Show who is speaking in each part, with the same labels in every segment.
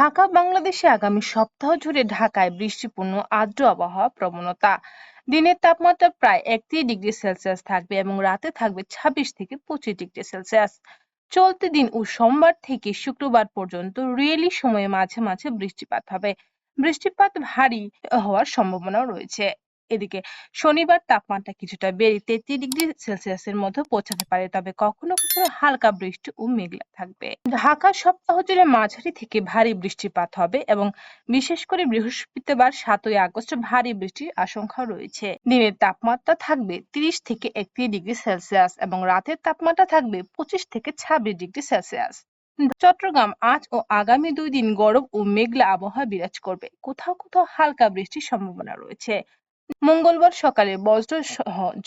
Speaker 1: ঢাকা, বাংলাদেশে আগামী সপ্তাহ জুড়ে ঢাকায় বৃষ্টিপূর্ণ আর্দ্র আবহাওয়া প্রবণতা। দিনের তাপমাত্রা প্রায় একত্রিশ ডিগ্রি সেলসিয়াস থাকবে এবং রাতে থাকবে ছাব্বিশ থেকে পঁচিশ ডিগ্রি সেলসিয়াস। চলতি দিন ও সোমবার থেকে শুক্রবার পর্যন্ত রিয়েলি সময়ে মাঝে মাঝে বৃষ্টিপাত হবে। বৃষ্টিপাত ভারী হওয়ার সম্ভাবনাও রয়েছে। এদিকে শনিবার তাপমাত্রা কিছুটা বেড়ে তেত্রিশ ডিগ্রি সেলসিয়াসের মধ্যে পৌঁছাতে পারে, তবে কখনো কখনো হালকা বৃষ্টি ও মেঘলা থাকবে। ঢাকা সপ্তাহ জুড়ে মাঝারি থেকে ভারী বৃষ্টিপাত হবে এবং বিশেষ করে বৃহস্পতিবার সাতই আগস্ট ভারী বৃষ্টির আশঙ্কা রয়েছে। দিনের তাপমাত্রা থাকবে তিরিশ থেকে একত্রিশ ডিগ্রি সেলসিয়াস এবং রাতের তাপমাত্রা থাকবে পঁচিশ থেকে ছাব্বিশ ডিগ্রি সেলসিয়াস। চট্টগ্রাম আজ ও আগামী দুই দিন গরম ও মেঘলা আবহাওয়া বিরাজ করবে। কোথাও কোথাও হালকা বৃষ্টির সম্ভাবনা রয়েছে। মঙ্গলবার সকালে বজ্র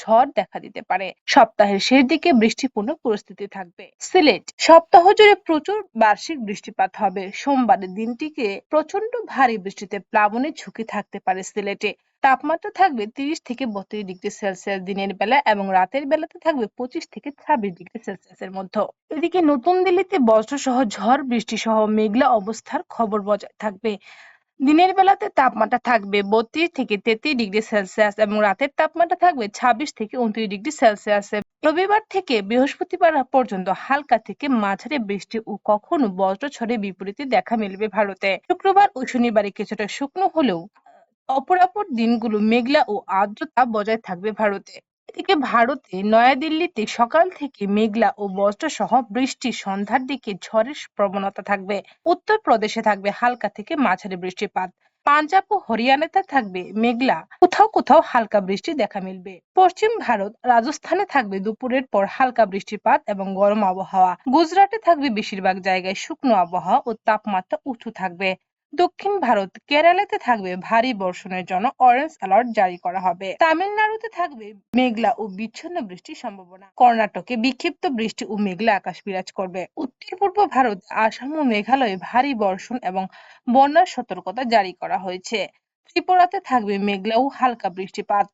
Speaker 1: ঝড় দেখা দিতে পারে। সপ্তাহের শেষ দিকে বৃষ্টিপূর্ণ পরিস্থিতি থাকবে। সিলেট, সপ্তাহ জুড়ে প্রচুর বার্ষিক বৃষ্টিপাত হবে। সোমবারের দিনটিকে প্রচণ্ড ভারী বৃষ্টিতে প্লাবনের ঝুঁকি থাকতে পারে সিলেটে। তাপমাত্রা থাকবে তিরিশ থেকে বত্রিশ ডিগ্রি সেলসিয়াস দিনের বেলা এবং রাতের বেলাতে থাকবে পঁচিশ থেকে ছাব্বিশ ডিগ্রি সেলসিয়াসের মধ্যে। এদিকে নতুন দিল্লিতে বজ্র সহ ঝড় বৃষ্টি সহ মেঘলা অবস্থার খবর বজায় থাকবে। দিনের বেলাতে তাপমাত্রা থাকবে বত্রিশ থেকে তেত্রিশ ডিগ্রি সেলসিয়াস এবং রাতের তাপমাত্রা থাকবে ছাব্বিশ থেকে উনত্রিশ ডিগ্রি সেলসিয়াস। রবিবার থেকে বৃহস্পতিবার পর্যন্ত হালকা থেকে মাঝারি বৃষ্টি ও কখনো বজ্রঝড়ের বিপরীতে দেখা মিলবে ভারতে। শুক্রবার ও শনিবারে কিছুটা শুকনো হলেও, অপরাপর দিনগুলো মেঘলা ও আর্দ্রতা বজায় থাকবে ভারতে। এদিকে ভারতে নয়াদিল্লিতে সকাল থেকে মেঘলা ও বজ্র সহ বৃষ্টি সন্ধ্যার দিকে ঝড়ের প্রবণতা থাকবে। উত্তর প্রদেশে থাকবে হালকা থেকে মাঝারি বৃষ্টিপাত। পাঞ্জাব ও হরিয়ানাতে থাকবে মেঘলা। কোথাও কোথাও হালকা বৃষ্টি দেখা মিলবে। পশ্চিম ভারত, রাজস্থানে থাকবে দুপুরের পর হালকা বৃষ্টিপাত এবং গরম আবহাওয়া। গুজরাটে থাকবে বেশিরভাগ জায়গায় শুকনো আবহাওয়া ও তাপমাত্রা উঁচু থাকবে। দক্ষিণ ভারত, কেরালাতে থাকবে ভারী বর্ষণের জন্য অরেঞ্জ অ্যালার্ট জারি করা হবে। তামিলনাড়ুতে থাকবে মেঘলা ও বিচ্ছিন্ন বৃষ্টির সম্ভাবনা। কর্ণাটকে বিক্ষিপ্ত বৃষ্টি ও মেঘলা আকাশ বিরাজ করবে। উত্তর পূর্ব ভারত, আসাম ও মেঘালয়ে ভারী বর্ষণ এবং বন্যার সতর্কতা জারি করা হয়েছে। ত্রিপুরাতে থাকবে মেঘলা ও হালকা বৃষ্টিপাত।